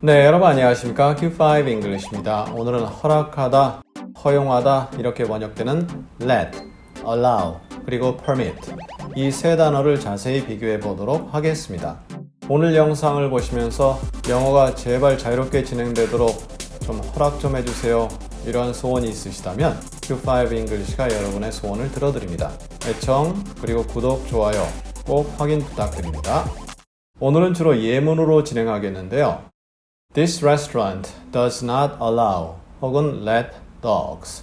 네, 여러분 안녕하십니까? Q5 English입니다. 오늘은 허락하다, 허용하다 이렇게 번역되는 let, allow, 그리고 permit 이 세 단어를 자세히 비교해 보도록 하겠습니다. 오늘 영상을 보시면서 영어가 제발 자유롭게 진행되도록 좀 허락 좀 해주세요. 이러한 소원이 있으시다면 Q5 English가 여러분의 소원을 들어드립니다. 애청 그리고 구독, 좋아요 꼭 확인 부탁드립니다. 오늘은 주로 예문으로 진행하겠는데요. This restaurant does not allow 혹은 let dogs.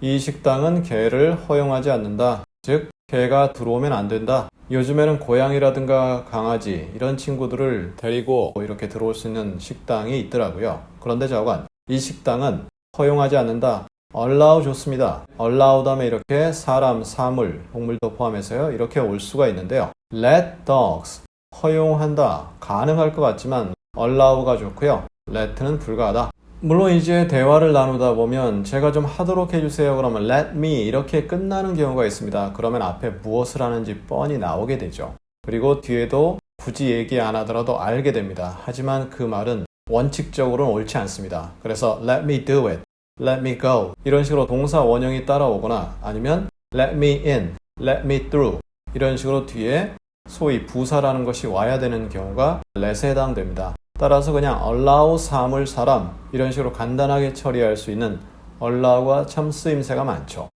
이 식당은 개를 허용하지 않는다. 즉, 개가 들어오면 안 된다. 요즘에는 고양이라든가 강아지 이런 친구들을 데리고 이렇게 들어올 수 있는 식당이 있더라고요. 그런데 저건 이 식당은 허용하지 않는다. allow 좋습니다. allow 다음에 이렇게 사람, 사물, 동물도 포함해서요. 이렇게 올 수가 있는데요. let dogs 허용한다. 가능할 것 같지만 allow가 좋고요. let는 불가하다. 물론 이제 대화를 나누다 보면 제가 좀 하도록 해주세요. 그러면 let me 이렇게 끝나는 경우가 있습니다. 그러면 앞에 무엇을 하는지 뻔히 나오게 되죠. 그리고 뒤에도 굳이 얘기 안 하더라도 알게 됩니다. 하지만 그 말은 원칙적으로는 옳지 않습니다. 그래서 let me do it, let me go 이런 식으로 동사 원형이 따라오거나 아니면 let me in, let me through 이런 식으로 뒤에 소위 부사라는 것이 와야 되는 경우가 let에 해당됩니다. 따라서 그냥 allow 사물 사람 이런 식으로 간단하게 처리할 수 있는 allow가 참 쓰임새가 많죠.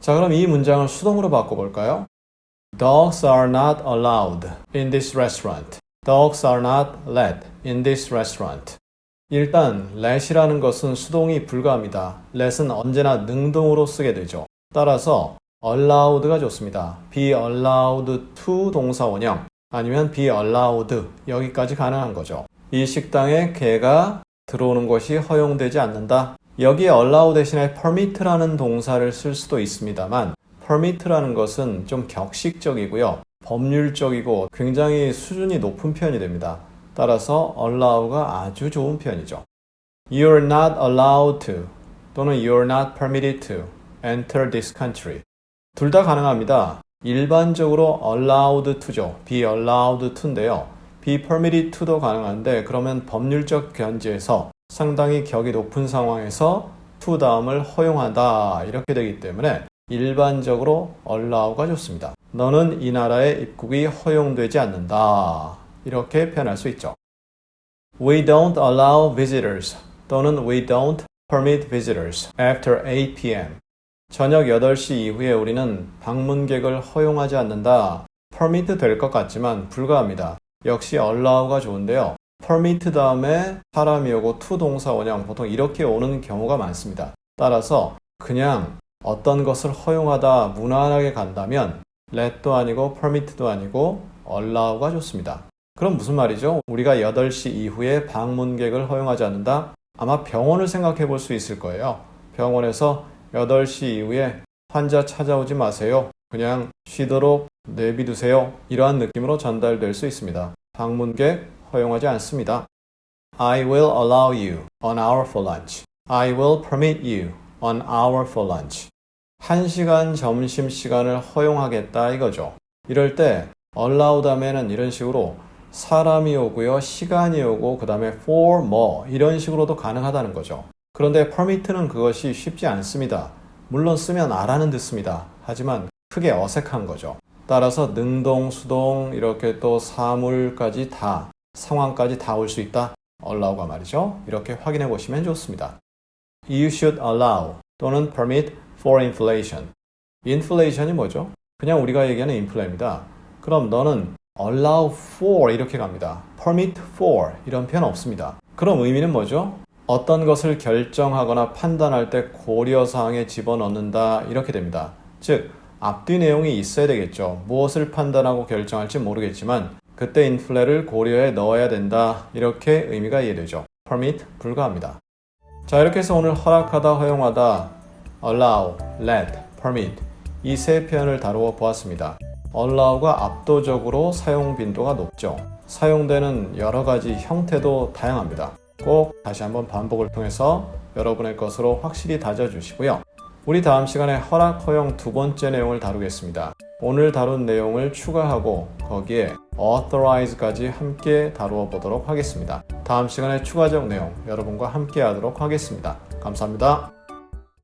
자 그럼 이 문장을 수동으로 바꿔볼까요? Dogs are not allowed in this restaurant. Dogs are not let in this restaurant. 일단 let이라는 것은 수동이 불가합니다. let은 언제나 능동으로 쓰게 되죠. 따라서 allowed가 좋습니다. be allowed to 동사 원형 아니면 be allowed 여기까지 가능한 거죠. 이 식당에 개가 들어오는 것이 허용되지 않는다. 여기에 allow 대신에 permit라는 동사를 쓸 수도 있습니다만 permit라는 것은 좀 격식적이고요. 법률적이고 굉장히 수준이 높은 표현이 됩니다. 따라서 allow가 아주 좋은 표현이죠. You're not allowed to 또는 you're not permitted to enter this country. 둘 다 가능합니다. 일반적으로 allowed to죠. be allowed to인데요. be permitted to도 가능한데 그러면 법률적 견지에서 상당히 격이 높은 상황에서 to 다음을 허용한다 이렇게 되기 때문에 일반적으로 allow가 좋습니다. 너는 이 나라에 입국이 허용되지 않는다. 이렇게 표현할 수 있죠. We don't allow visitors 또는 we don't permit visitors after 8 p.m. 저녁 8시 이후에 우리는 방문객을 허용하지 않는다. permit 될 것 같지만 불가합니다. 역시 allow가 좋은데요. permit 다음에 사람이 오고 to 동사 원형 보통 이렇게 오는 경우가 많습니다. 따라서 그냥 어떤 것을 허용하다 무난하게 간다면 let도 아니고 permit도 아니고 allow가 좋습니다. 그럼 무슨 말이죠? 우리가 8시 이후에 방문객을 허용하지 않는다? 아마 병원을 생각해 볼 수 있을 거예요. 병원에서 8시 이후에 환자 찾아오지 마세요. 그냥 쉬도록 내비두세요. 이러한 느낌으로 전달될 수 있습니다. 방문객 허용하지 않습니다. I will allow you on hour for lunch. I will permit you on hour for lunch. 1시간 점심 시간을 허용하겠다 이거죠. 이럴 때 allow 다음에는 이런 식으로 사람이 오고요, 시간이 오고 그 다음에 for more 이런 식으로도 가능하다는 거죠. 그런데 permit는 그것이 쉽지 않습니다. 물론 쓰면 알아는 듣습니다. 하지만 크게 어색한 거죠. 따라서 능동, 수동 이렇게 또 사물까지 다 상황까지 다 올 수 있다. allow가 말이죠. 이렇게 확인해 보시면 좋습니다. You should allow 또는 permit for inflation. inflation이 뭐죠? 그냥 우리가 얘기하는 인플레입니다. 그럼 너는 allow for 이렇게 갑니다. permit for 이런 표현 없습니다. 그럼 의미는 뭐죠? 어떤 것을 결정하거나 판단할 때 고려 사항에 집어넣는다 이렇게 됩니다. 즉 앞뒤 내용이 있어야 되겠죠. 무엇을 판단하고 결정할지 모르겠지만 그때 인플레를 고려해 넣어야 된다 이렇게 의미가 이해되죠. permit 불가합니다. 자 이렇게 해서 오늘 허락하다 허용하다 allow, let, permit 이 세 표현을 다루어 보았습니다. allow가 압도적으로 사용 빈도가 높죠. 사용되는 여러 가지 형태도 다양합니다. 꼭 다시 한번 반복을 통해서 여러분의 것으로 확실히 다져주시고요. 우리 다음 시간에 허락, 허용 두 번째 내용을 다루겠습니다. 오늘 다룬 내용을 추가하고 거기에 authorize까지 함께 다루어 보도록 하겠습니다. 다음 시간에 추가적 내용 여러분과 함께 하도록 하겠습니다. 감사합니다.